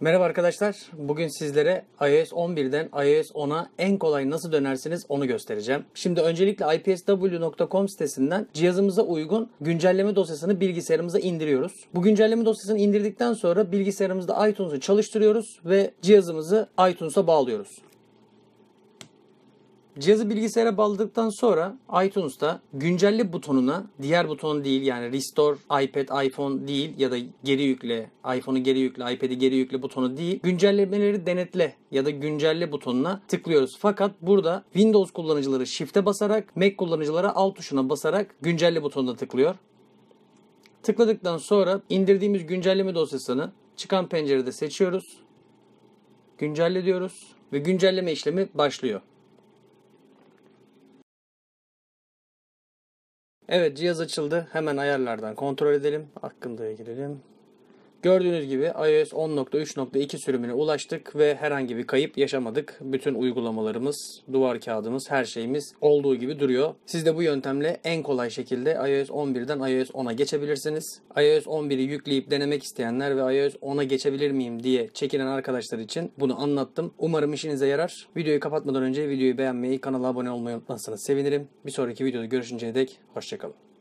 Merhaba arkadaşlar. Bugün sizlere iOS 11'den iOS 10'a en kolay nasıl dönersiniz onu göstereceğim. Şimdi öncelikle ipsw.com sitesinden cihazımıza uygun güncelleme dosyasını bilgisayarımıza indiriyoruz. Bu güncelleme dosyasını indirdikten sonra bilgisayarımızda iTunes'u çalıştırıyoruz ve cihazımızı iTunes'a bağlıyoruz. Cihazı bilgisayara bağladıktan sonra iTunes'ta güncelle butonuna diğer buton değil yani Restore iPad, iPhone değil ya da geri yükle, iPhone'u geri yükle, iPad'i geri yükle butonu değil. Güncellemeleri denetle ya da güncelle butonuna tıklıyoruz. Fakat burada Windows kullanıcıları Shift'e basarak, Mac kullanıcıları Alt tuşuna basarak güncelle butonuna tıklıyor. Tıkladıktan sonra indirdiğimiz güncelleme dosyasını çıkan pencerede seçiyoruz. Güncelle diyoruz ve güncelleme işlemi başlıyor. Evet cihaz açıldı. Hemen ayarlardan kontrol edelim. Hakkında'ya girelim. Gördüğünüz gibi iOS 10.3.2 sürümüne ulaştık ve herhangi bir kayıp yaşamadık. Bütün uygulamalarımız, duvar kağıdımız, her şeyimiz olduğu gibi duruyor. Siz de bu yöntemle en kolay şekilde iOS 11'den iOS 10'a geçebilirsiniz. iOS 11'i yükleyip denemek isteyenler ve iOS 10'a geçebilir miyim diye çekinen arkadaşlar için bunu anlattım. Umarım işinize yarar. Videoyu kapatmadan önce videoyu beğenmeyi, kanala abone olmayı unutmazsanız sevinirim. Bir sonraki videoda görüşünceye dek hoşçakalın.